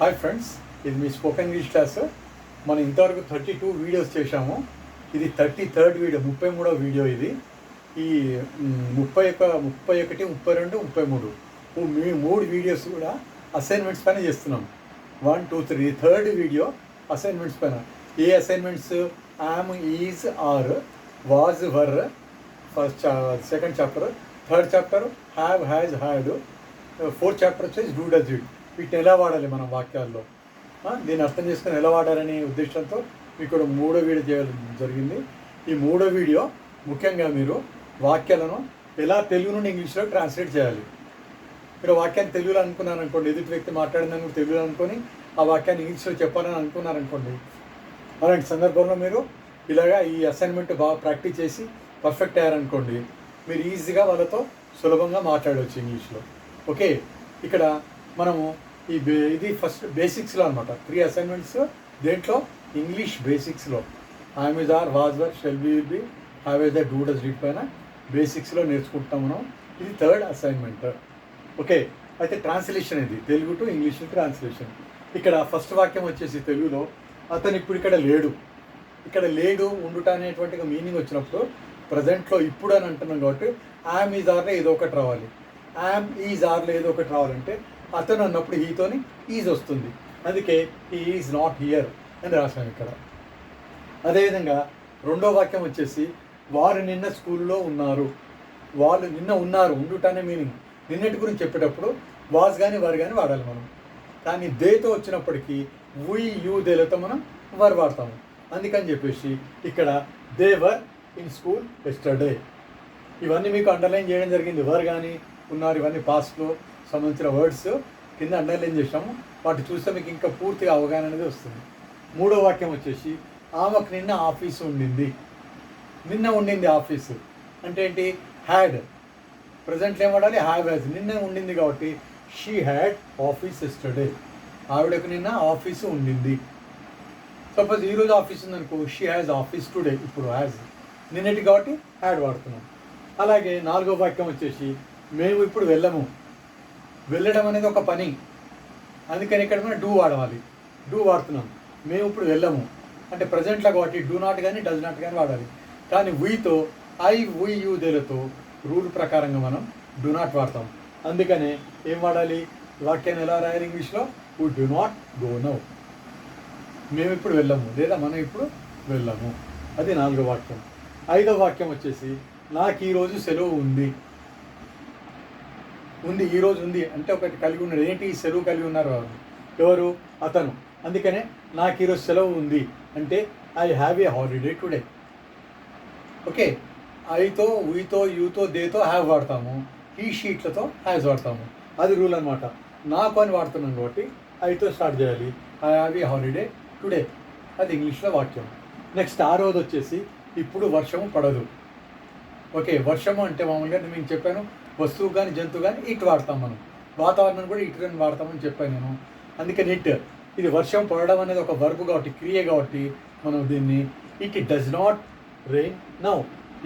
Hi friends ఇది మీ spoken English class. మనం ఇంతవరకు థర్టీ టూ వీడియోస్ చేశాము. ఇది థర్టీ థర్డ్ వీడియో ముప్పై మూడో వీడియో ఇది. ఈ ముప్పై ఒక ముప్పై ఒకటి ముప్పై రెండు ముప్పై మూడు. మీ మూడు వీడియోస్ కూడా అసైన్మెంట్స్ పైన చేస్తున్నాం. One two three third video assignments పైన. ఏ assignments am is are was were first second chapter third chapter have has had fourth chapter వచ్చేసి డూ డజ్ ఇట్ వీటిని ఎలా వాడాలి మనం వాక్యాల్లో? దీన్ని అర్థం చేసుకుని ఎలా వాడాలనే ఉద్దేశంతో మీకు ఇక్కడ మూడో వీడియో చేయడం జరిగింది. ఈ మూడో వీడియో ముఖ్యంగా మీరు వాక్యాలను ఎలా తెలుగు నుండి ఇంగ్లీష్లో ట్రాన్స్లేట్ చేయాలి. మీరు వాక్యాన్ని తెలుగులో అనుకున్నారనుకోండి ఎదుటి వ్యక్తి మాట్లాడిందని తెలుగులో అనుకొని ఆ వాక్యాన్ని ఇంగ్లీష్లో చెప్పాలని అనుకున్నారు అనుకోండి అలాంటి సందర్భంలో మీరు ఇలాగా ఈ అసైన్మెంట్ బాగా ప్రాక్టీస్ చేసి పర్ఫెక్ట్ అయ్యారనుకోండి మీరు ఈజీగా వాళ్ళతో సులభంగా మాట్లాడవచ్చు ఇంగ్లీష్లో. ఓకే? ఇక్కడ మనము ఈ ఇది ఫస్ట్ బేసిక్స్లో అనమాట త్రీ అసైన్మెంట్స్ దేంట్లో English బేసిక్స్లో am are was were shall be will be have is the do does read పైన బేసిక్స్లో నేర్చుకుంటాం మనం. ఇది థర్డ్ అసైన్మెంట్ ఓకే అయితే ట్రాన్స్లేషన్ ఇది. తెలుగు టు ఇంగ్లీష్ ట్రాన్స్లేషన్ ఇక్కడ ఫస్ట్ వాక్యం వచ్చేసి తెలుగులో అతను ఇప్పుడు ఇక్కడ లేడు. ఇక్కడ లేడు ఉండుట అనేటువంటి మీనింగ్ వచ్చినప్పుడు ప్రజెంట్లో ఇప్పుడు అని అంటున్నాం కాబట్టి యామ్ ఈజ్ ఆర్లో ఏదో ఒకటి రావాలి. యామ్ ఈజ్ ఆర్లో ఏదో ఒకటి రావాలంటే అతను అన్నప్పుడు హీతోని ఈజ్ వస్తుంది. అందుకే ఈ ఈజ్ నాట్ హియర్ అని రాశాను ఇక్కడ. అదేవిధంగా రెండో వాక్యం వచ్చేసి వారు నిన్న స్కూల్లో ఉన్నారు. వాళ్ళు నిన్న ఉన్నారు. ఉండుటనే మీనింగ్ నిన్నటి గురించి చెప్పేటప్పుడు వాజ్ కానీ వారు కానీ వాడాలి మనం. కానీ దేతో వచ్చినప్పటికీ వీ యూ దేలతో మనం వర్ వాడతాము. అందుకని చెప్పేసి ఇక్కడ they were in school yesterday ఇవన్నీ మీకు అండర్లైన్ చేయడం జరిగింది. వర్ కానీ ఉన్నారు. ఇవన్నీ పాస్ట్లో సంబంధించిన వర్డ్స్ కింద అండర్లైన్ చేసాము వాటి చూస్తే మీకు ఇంకా పూర్తిగా అవగాహన అనేది వస్తుంది. మూడో వాక్యం వచ్చేసి ఆమెకు నిన్న ఆఫీసు ఉండింది. నిన్న ఉండింది ఆఫీసు. అంటే ఏంటి? హ్యాడ్ ప్రజెంట్లో ఏం వాడాలి? హ్యావ్ హ్యాజ్ నిన్న ఉండింది కాబట్టి షీ హ్యాడ్ ఆఫీస్ ఎస్టర్డే ఆవిడకు నిన్న ఆఫీసు ఉండింది. సపోజ్ ఈరోజు ఆఫీస్ ఉందనుకో షీ హ్యాజ్ ఆఫీస్ టుడే ఇప్పుడు హ్యాజ్ నిన్నటి కాబట్టి హ్యాడ్ వాడుతున్నాం. అలాగే నాలుగో వాక్యం వచ్చేసి మేము ఇప్పుడు వెళ్ళము. వెళ్ళడం అనేది ఒక పని. అందుకని ఇక్కడ మనం డూ వాడవాలి. డూ వాడుతున్నాం. మేము ఇప్పుడు వెళ్ళము. అంటే ప్రజెంట్లో కాబట్టి డూ నాట్ కానీ డజ్ నాట్ కానీ వాడాలి. కానీ వీతో ఐ వీ యూ దేలతో రూల్ ప్రకారంగా మనం డూ నాట్ వాడతాం. అందుకనే ఏం వాడాలి? వాక్యాన్ని ఎలా రాయాలి ఇంగ్లీష్లో we do not go now మేము ఇప్పుడు వెళ్ళము. లేదా మనం ఇప్పుడు వెళ్ళము. అది నాలుగో వాక్యం. ఐదో వాక్యం వచ్చేసి నాకు ఈరోజు సెలవు ఉంది. ఉంది ఈరోజు ఉంది అంటే ఒకటి కలిగి ఉన్నాడు. ఏంటి? ఈ సెలవు కలిగి ఉన్నారు వారు ఎవరు? అతను. అందుకనే నాకు ఈరోజు సెలవు ఉంది అంటే I have a holiday today okay. ఐతో వీతో యూతో దేతో హ్యావ్ వాడతాము. ఈ షీట్లతో హ్యాజ్ వాడతాము. అది రూల్ అనమాట నాకు అని వాడుతున్నాను కాబట్టి ఐతో స్టార్ట్ చేయాలి. I have a holiday today అది ఇంగ్లీష్లో వాక్యం. నెక్స్ట్ ఆరోది వచ్చేసి ఇప్పుడు వర్షము పడదు. ఓకే వర్షము అంటే మామూలుగా నేను చెప్పాను. వస్తువు కానీ జంతువు కానీ ఇటు వాడతాం మనం. వాతావరణం కూడా ఇటు అని వాడతామని చెప్పాను నేను. అందుకని ఇట్ ఇది వర్షం పడడం అనేది ఒక వర్బ్ కాబట్టి క్రియ కాబట్టి మనం దీన్ని it does not rain now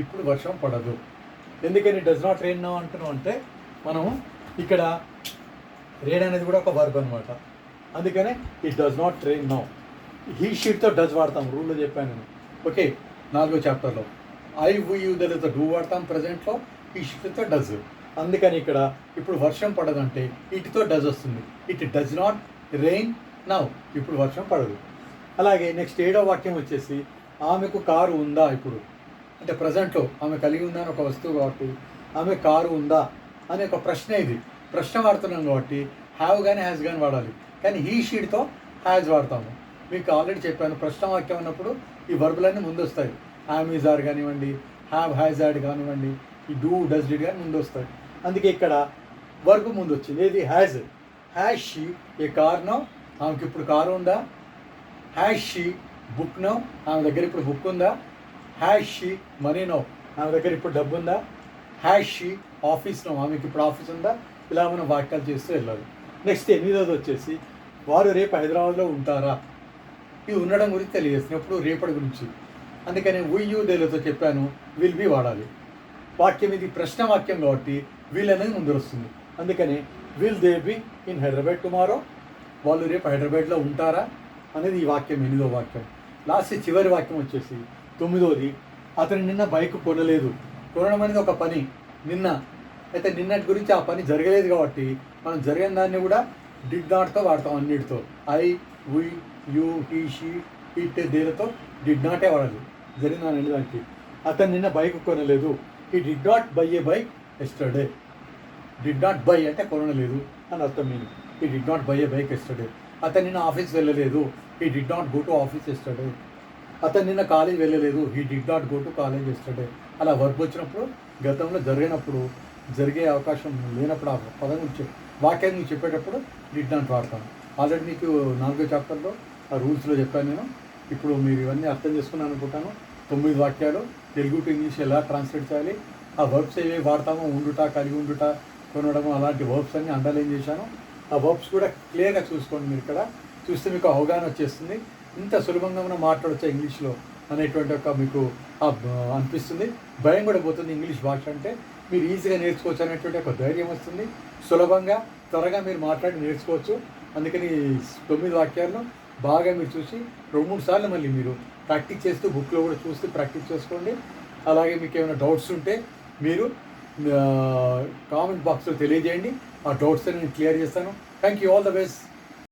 ఇప్పుడు వర్షం పడదు. ఎందుకని డస్ నాట్ రెయిన్ నౌ అంటున్నాం అంటే మనం ఇక్కడ రెయిన్ అనేది కూడా ఒక వర్బ్ అనమాట అందుకనే it does not rain now he షీట్తో does వాడతాం రూల్లో చెప్పాను నేను. ఓకే నాలుగో చాప్టర్లో ఐ వి యూదలతో డూ వాడతాం ప్రజెంట్లో ఈ షీట్తో డజ్ అందుకని ఇక్కడ ఇప్పుడు వర్షం పడదంటే ఇటుతో డజ్ వస్తుంది. It does not rain now ఇప్పుడు వర్షం పడదు. అలాగే నెక్స్ట్ ఏడో వాక్యం వచ్చేసి ఆమెకు కారు ఉందా ఇప్పుడు? అంటే ప్రజెంట్లో ఆమె కలిగి ఉందా అని ఒక వస్తువు కాబట్టి ఆమె కారు ఉందా అనే ఒక ప్రశ్న ఇది. ప్రశ్న వాడుతున్నాం కాబట్టి హ్యావ్ కానీ హ్యాస్ కానీ వాడాలి. కానీ హీ షీడ్తో హ్యాజ్ వాడతాము. మీకు ఆల్రెడీ చెప్పాను ప్రశ్న వాక్యం అన్నప్పుడు ఈ వర్బులన్నీ ముందు వస్తాయి హ్యామ్ ఈజ్ ఆర్ కానివ్వండి హ్యావ్ హ్యాజ్ యాడ్ కానివ్వండి ఈ డూ డస్ డిడ్ కానీ ముందు వస్తాయి అందుకే ఇక్కడ వర్బ్ ముందు వచ్చింది. ఏది? Has has she a car no? ఆమెకి ఇప్పుడు కారు ఉందా? Has she book no? ఆమె దగ్గర ఇప్పుడు బుక్ ఉందా? Has she money no? ఆమె దగ్గర ఇప్పుడు డబ్బు ఉందా? Has she office no? ఆమెకి ఇప్పుడు ఆఫీస్ ఉందా? ఇలా మనం వాక్యాలు చేస్తూ వెళ్ళాలి. నెక్స్ట్ ఎనిమిదోది వచ్చేసి వారు రేపు హైదరాబాద్లో ఉంటారా? ఇవి ఉండడం గురించి తెలియజేసినప్పుడు రేపటి గురించి. అందుకని ఉయ్యూ దేలతో చెప్పాను. విల్ బి వాడాలి. వాక్యం ఇది ప్రశ్న వాక్యం కాబట్టి వీళ్ళనేది ముందు వస్తుంది అందుకని will they be in Hyderabad tomorrow వాళ్ళు రేపు హైదరాబాద్లో ఉంటారా అనేది ఈ వాక్యం ఎనిమిదో వాక్యం. లాస్ట్ చివరి వాక్యం వచ్చేసి తొమ్మిదోది అతను నిన్న బైక్ కొనలేదు. కొనడం అనేది ఒక పని. నిన్న అయితే నిన్నటి గురించి ఆ పని జరగలేదు కాబట్టి మనం జరిగిన దాన్ని కూడా డిడ్ నాట్తో వాడతాం అన్నిటితో. I we you he she it దేలతో did నాటే వాడాలి. జరిగిన దాని దానికి? అతను నిన్న బైక్ కొనలేదు. He did not buy a bike yesterday did not buy అంటే కొనలేదు అని అర్థం నేను. He did not buy a bike yesterday అతను నిన్న ఆఫీస్ వెళ్ళలేదు. He did not go to office yesterday అతను నిన్న కాలేజ్ వెళ్ళలేదు. He did not go to college yesterday అలా వర్క్ వచ్చినప్పుడు గతంలో జరిగినప్పుడు జరిగే అవకాశం లేనప్పుడు ఆ పదం గురించి వాక్యాన్ని గురించి చెప్పేటప్పుడు డిడ్ నాట్ వాడతాను. ఆల్రెడీ మీకు నాలుగో చాప్టర్లో ఆ రూల్స్లో చెప్పాను నేను. ఇప్పుడు మీరు ఇవన్నీ అర్థం చేసుకున్నాను అనుకుంటాను. తొమ్మిది వాక్యాలు. తెలుగు టు ఇంగ్లీష్ ఎలా ట్రాన్స్లేట్ చేయాలి? ఆ వర్బ్స్ ఏవి వాడతామో ఉండుట కలిగి ఉండుట కొనడము అలాంటి వర్బ్స్ అన్ని అండర్లైన్ చేశాను. ఆ వర్బ్స్ కూడా క్లియర్గా చూసుకోండి మీరు ఇక్కడ. చూస్తే మీకు అవగాహన వచ్చేస్తుంది. ఇంత సులభంగా మనం మాట్లాడచ్చా ఇంగ్లీష్లో అనేటువంటి ఒక మీకు అనిపిస్తుంది. భయం కూడా పోతుంది ఇంగ్లీష్ భాష అంటే. మీరు ఈజీగా నేర్చుకోవచ్చు అనేటువంటి ఒక ధైర్యం వస్తుంది. సులభంగా త్వరగా మీరు మాట్లాడి నేర్చుకోవచ్చు. అందుకని తొమ్మిది వాక్యాలను బాగా మీరు చూసి రెండు మూడు సార్లు మళ్ళీ మీరు ప్రాక్టీస్ చేస్తూ బుక్లో కూడా చూస్తూ ప్రాక్టీస్ చేసుకోండి. అలాగే మీకు ఏమైనా డౌట్స్ ఉంటే మీరు కామెంట్ బాక్స్లో తెలియజేయండి. ఆ డౌట్స్ నేను క్లియర్ చేస్తాను. Thank you all the best